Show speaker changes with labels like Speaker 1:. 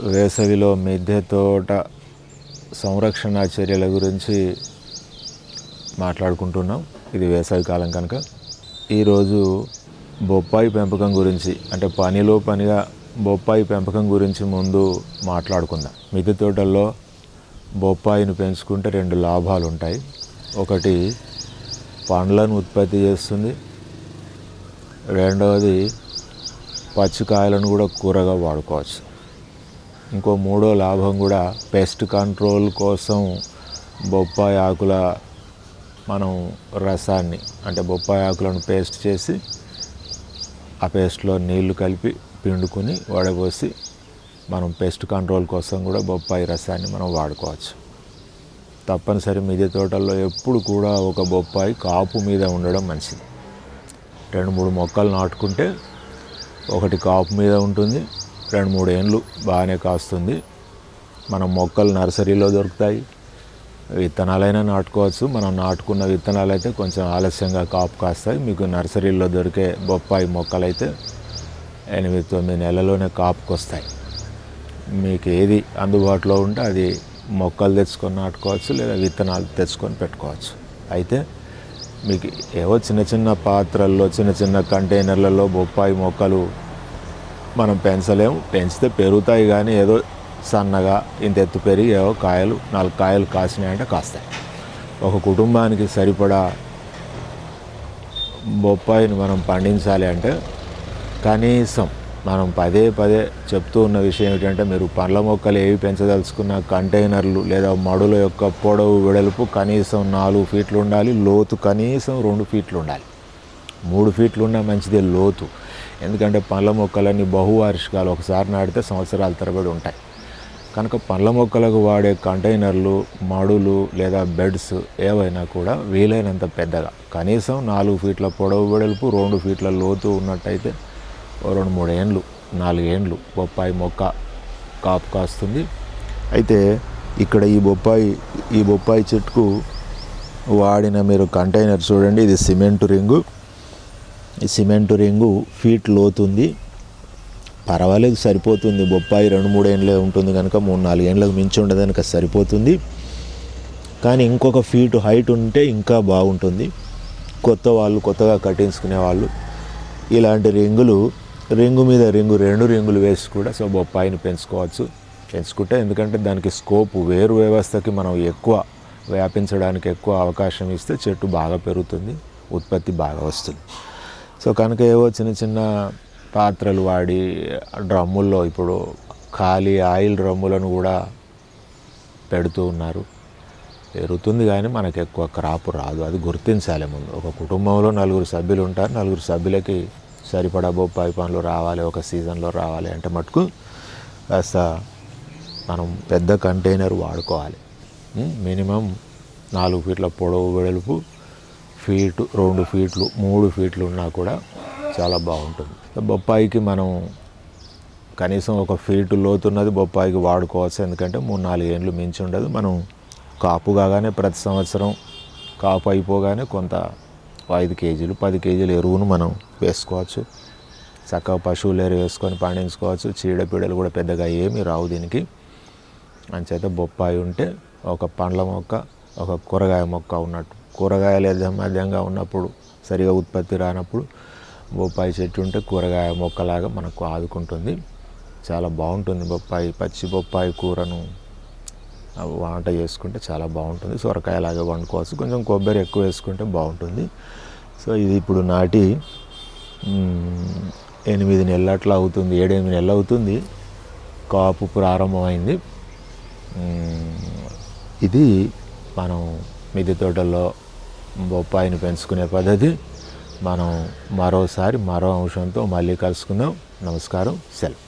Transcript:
Speaker 1: వేసవిలో మిద్దె తోట సంరక్షణ చర్యల గురించి మాట్లాడుకుంటున్నాం. ఇది వేసవి కాలం కనుక. ఈరోజు బొప్పాయి పెంపకం గురించి అంటే పనిలో పనిగా బొప్పాయి పెంపకం గురించి ముందు మాట్లాడుకుందాం. మిద్దె తోటల్లో బొప్పాయిని పెంచుకుంటే రెండు లాభాలు ఉంటాయి. ఒకటి పండ్లను ఉత్పత్తి చేస్తుంది. రెండవది పచ్చికాయలను కూడా కూరగా వాడుకోవచ్చు. ఇంకో మూడో లాభం కూడా పెస్ట్ కంట్రోల్ కోసం బొప్పాయి ఆకుల మనం రసాన్ని అంటే బొప్పాయి ఆకులను పేస్ట్ చేసి ఆ పేస్ట్లో నీళ్ళు కలిపి పిండుకొని వడబోసి మనం పెస్ట్ కంట్రోల్ కోసం కూడా బొప్పాయి రసాన్ని మనం వాడుకోవచ్చు. తప్పనిసరి మిద్దె తోటల్లో ఎప్పుడు కూడా ఒక బొప్పాయి కాపు మీద ఉండడం మంచిది. రెండు మూడు మొక్కలు నాటుకుంటే ఒకటి కాపు మీద ఉంటుంది రెండు మూడు ఏండ్లు బాగానే కాస్తుంది. మనం మొక్కలు నర్సరీలో దొరుకుతాయి. విత్తనాలైనా నాటుకోవచ్చు. మనం నాటుకున్న విత్తనాలు అయితే కొంచెం ఆలస్యంగా కాపు కాస్తాయి. మీకు నర్సరీలో దొరికే బొప్పాయి మొక్కలు అయితే ఎనిమిది తొమ్మిది నెలలోనే కాపుకి వస్తాయి మీకు ఏది అందుబాటులో ఉంటే అది మొక్కలు తెచ్చుకొని నాటుకోవచ్చు లేదా విత్తనాలు తెచ్చుకొని పెట్టుకోవచ్చు. అయితే మీకు ఏవో చిన్న చిన్న పాత్రల్లో చిన్న చిన్న కంటైనర్లలో బొప్పాయి మొక్కలు మనం పెంచలేము పెంచితే పెరుగుతాయి కానీ ఏదో సన్నగా ఇంత ఎత్తు పెరిగి ఏవో కాయలు నాలుగు కాయలు కాసినాయంటే కాస్తాయి. ఒక కుటుంబానికి సరిపడా బొప్పాయిని మనం పండించాలి అంటే కనీసం మనం పదే పదే చెప్తూ ఉన్న విషయం ఏంటంటే మీరు పండ్ల మొక్కలు ఏవి పెంచదలుచుకున్న కంటైనర్లు లేదా మడుల యొక్క పొడవు వెడల్పు కనీసం నాలుగు ఫీట్లు ఉండాలి. లోతు కనీసం రెండు ఫీట్లు ఉండాలి. మూడు ఫీట్లు ఉన్న మంచిదే లోతు. ఎందుకంటే పండ్ల మొక్కలన్నీ బహువార్షికాలు ఒకసారి నాటితే సంవత్సరాల తరబడి ఉంటాయి. కనుక పండ్ల మొక్కలకు వాడే కంటైనర్లు మడులు లేదా బెడ్స్ ఏవైనా కూడా వీలైనంత పెద్దగా. కనీసం నాలుగు ఫీట్ల పొడవు వెడల్పు రెండు ఫీట్ల లోతు ఉన్నట్టయితే రెండు మూడు ఏండ్లు నాలుగేండ్లు బొప్పాయి మొక్క కాపు కాస్తుంది. అయితే ఇక్కడ ఈ బొప్పాయి ఈ బొప్పాయి చెట్టుకు వాడిన మీరు కంటైనర్ చూడండి ఇది సిమెంట్ రింగు. ఈ సిమెంట్ రింగు ఫీట్ లోతుంది. పర్వాలేదు సరిపోతుంది. బొప్పాయి రెండు మూడు ఏండ్లే ఉంటుంది కనుక మూడు నాలుగు ఏండ్లకు మించి ఉండదు కనుక సరిపోతుంది. కానీ ఇంకొక ఫీట్ హైట్ ఉంటే ఇంకా బాగుంటుంది. కొత్త వాళ్ళు కొత్తగా కట్టించుకునే వాళ్ళు ఇలాంటి రింగులు రింగు మీద రింగు రెండు రింగులు వేసి కూడా సో బొప్పాయిని పెంచుకోవచ్చు. పెంచుకుంటే ఎందుకంటే దానికి స్కోప్ వేరు వ్యవస్థకి మనం ఎక్కువ వ్యాపించడానికి ఎక్కువ అవకాశం ఇస్తే చెట్టు బాగా పెరుగుతుంది ఉత్పత్తి బాగా వస్తుంది. సో కనుక ఏవో చిన్న చిన్న పాత్రలు వాడి డ్రమ్ముల్లో ఇప్పుడు ఖాళీ ఆయిల్ డ్రమ్ములను కూడా పెడుతూ ఉన్నారు. పెరుగుతుంది కానీ మనకు ఎక్కువ క్రాప్ రాదు. అది గుర్తించాలి ముందు. ఒక కుటుంబంలో నలుగురు సభ్యులు ఉంటారు. నలుగురు సభ్యులకి సరిపడా బొప్పాయి పనులు రావాలి ఒక సీజన్లో రావాలి అంటే మటుకు కాస్త మనం పెద్ద కంటైనర్ వాడుకోవాలి. మినిమం నాలుగు ఫీట్ల పొడవు వెడల్పు ఫీటు రెండు ఫీట్లు మూడు ఫీట్లు ఉన్నా కూడా చాలా బాగుంటుంది. బొప్పాయికి మనం కనీసం ఒక ఫీటు లోతున్నది బొప్పాయికి వాడుకోవచ్చు. ఎందుకంటే మూడు నాలుగు ఏండ్లు మించి ఉండదు. మనం కాపు కాగానే ప్రతి సంవత్సరం కాపు అయిపోగానే కొంత ఐదు కేజీలు పది కేజీలు ఎరువును మనం వేసుకోవచ్చు. చక్కగా పశువులు ఎరువు వేసుకొని పండించుకోవచ్చు. చీడపీడలు కూడా పెద్దగా ఏమీ రావు దీనికి. అంచేత బొప్పాయి ఉంటే ఒక పండ్ల మొక్క ఒక కూరగాయ మొక్క ఉన్నట్టు. కూరగాయలు మధ్యంగా ఉన్నప్పుడు సరిగా ఉత్పత్తి రానప్పుడు బొప్పాయి చెట్టు ఉంటే కూరగాయ మొక్కలాగా మనకు ఆదుకుంటుంది. చాలా బాగుంటుంది బొప్పాయి పచ్చి బొప్పాయి కూరను. వంట చేసుకుంటే చాలా బాగుంటుంది. సొరకాయలాగా వండుకోవచ్చు. కొంచెం కొబ్బరి ఎక్కువ వేసుకుంటే బాగుంటుంది. సో ఇది ఇప్పుడు నాటి ఎనిమిది నెలలు అట్లా అవుతుంది. ఏడెనిమిది నెలలు అవుతుంది. కాపు ప్రారంభమైంది. ఇది మనం మిద్దె తోటల్లో బొప్పాయిని పెంచుకునే పద్ధతి. మనం మరోసారి మరో అంశంతో మళ్ళీ కలుసుకుందాం. నమస్కారం. సెలవు